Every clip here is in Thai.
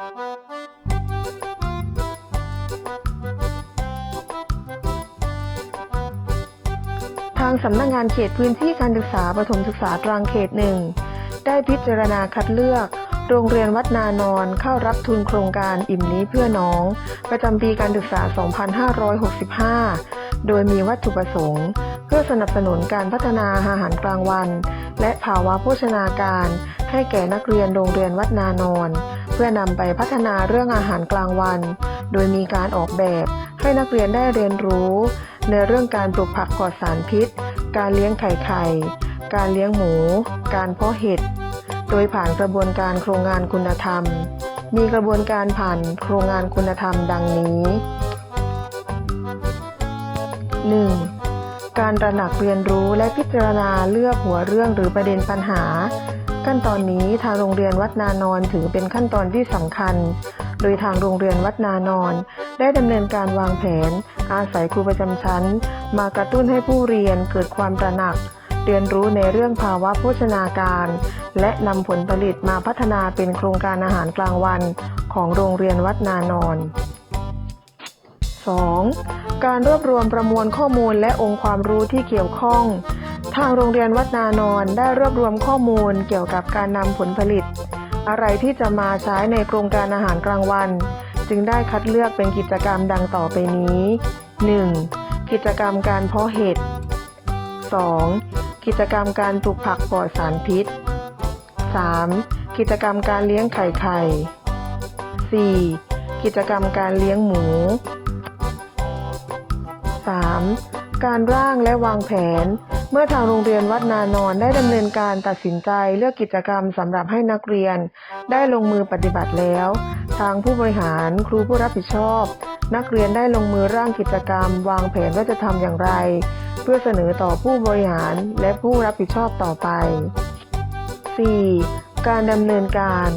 ทางสำนักงงานเขตพื้นที่การศึกษาประถมศึกษาตรังเขตหนึ่งได้พิจารณาคัดเลือกโรงเรียนวัดนานอนเข้ารับทุนโครงการอิ่มนี้เพื่อน้อง ประจำปีการศึกษา 2565 โดยมีวัตถุประสงค์ เพื่อสนับสนุนการพัฒนาอาหารกลางวัน และภาวะโภชนาการ ให้แก่นักเรียนโรงเรียนวัดนานอน พื่อนำไปพัฒนาเรื่องอาหารกลางวัน โดยมีการออกแบบให้นักเรียนได้เรียนรู้ ในเรื่องการปลูกผักปลอดสารพิษ การเลี้ยงไข่ไข่ การเลี้ยงหมู การเพาะเห็ด โดยผ่านกระบวนการโครงงานคุณธรรม มีกระบวนการผ่านโครงงานคุณธรรมดังนี้ 1. การตระหนักเรียนรู้และพิจารณาเลือกหัวเรื่องหรือประเด็นปัญหา ขั้นตอนนี้ทางโรงเรียนวัดนานอนถือเป็นขั้นตอนที่สำคัญ โดยทางโรงเรียนวัดนานอน ได้ดำเนินการวางแผน อาศัยครูประจำชั้น มากระตุ้นให้ผู้เรียนเกิดความตระหนัก เรียนรู้ในเรื่องภาวะโภชนาการ และนำผลผลิตมาพัฒนาเป็นโครงการอาหารกลางวัน ของโรงเรียนวัดนานอน 2. การรวบรวมประมวลข้อมูลและองค์ความรู้ที่เกี่ยวข้อง ทางโรงเรียนวัดนานอนได้รวบรวมข้อมูลเกี่ยวกับการนำผลผลิต อะไรที่จะมาใช้ในโครงการอาหารกลางวัน จึงได้คัดเลือกเป็นกิจกรรมดังต่อไปนี้ 1. กิจกรรมการเพาะเห็ด 2. กิจกรรมการปลูกผักปลอดสารพิษ 3. กิจกรรมการเลี้ยงไข่ไข่ 4. กิจกรรมการเลี้ยงหมู 3. การร่างและวางแผน เมื่อทางโรงเรียนวัดนานอนได้ดำเนินการตัดสินใจเลือกกิจกรรมสำหรับให้นักเรียน ได้ลงมือปฏิบัติแล้ว ทางผู้บริหารครูผู้รับผิดชอบ นักเรียนได้ลงมือร่างกิจกรรม วางแผนว่าจะทำอย่างไร เพื่อเสนอต่อผู้บริหารและผู้รับผิดชอบต่อไป 4. การดำเนินการ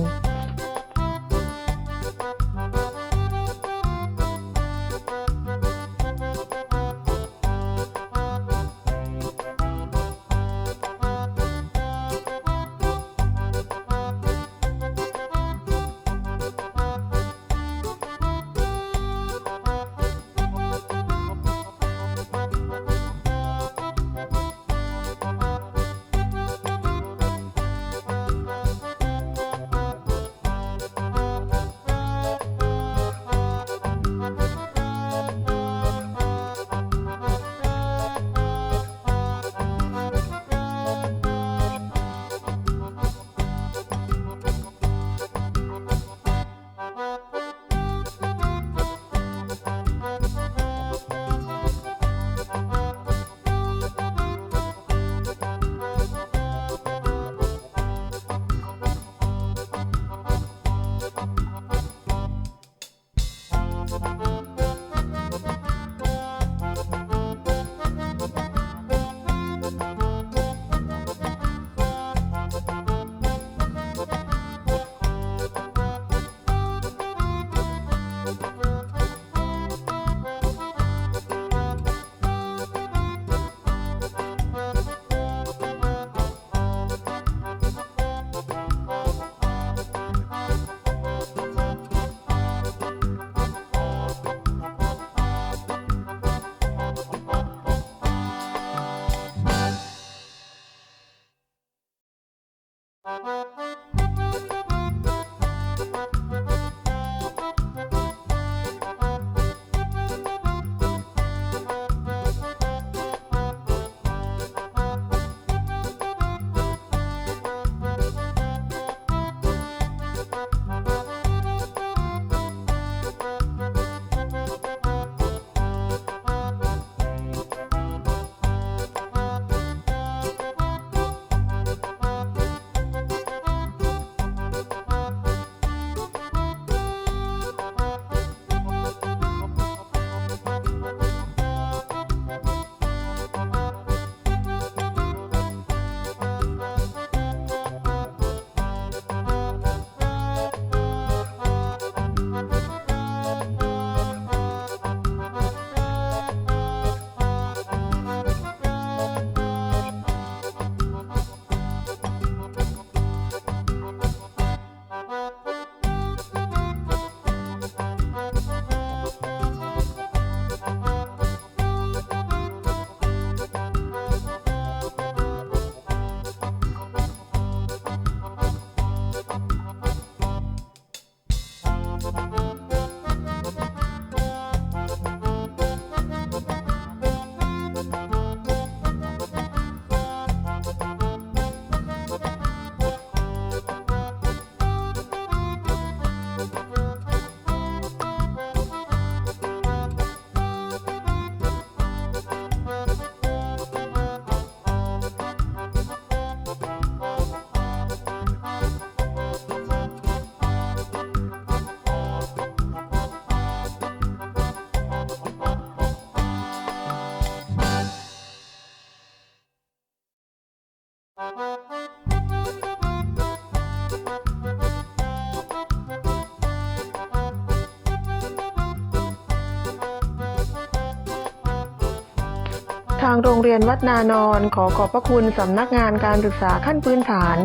ทางโรงเรียนวัดนานอน ขอขอบพระคุณสำนักงานการศึกษาขั้นพื้นฐาน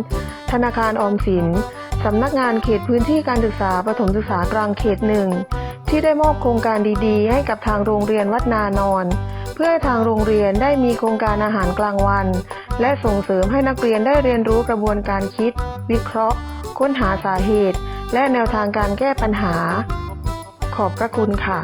ธนาคารออมสินสำนักงานเขตพื้นที่การศึกษาประถมศึกษากลางเขตหนึ่งที่ได้มอบโครงการดีๆ ให้กับทางโรงเรียนวัดนานอน เพื่อทางโรงเรียนได้มีโครงการอาหารกลางวัน และส่งเสริมให้นักเรียนได้เรียนรู้กระบวนการคิด วิเคราะห์ ค้นหาสาเหตุ และแนวทางการแก้ปัญหา ขอบพระคุณค่ะ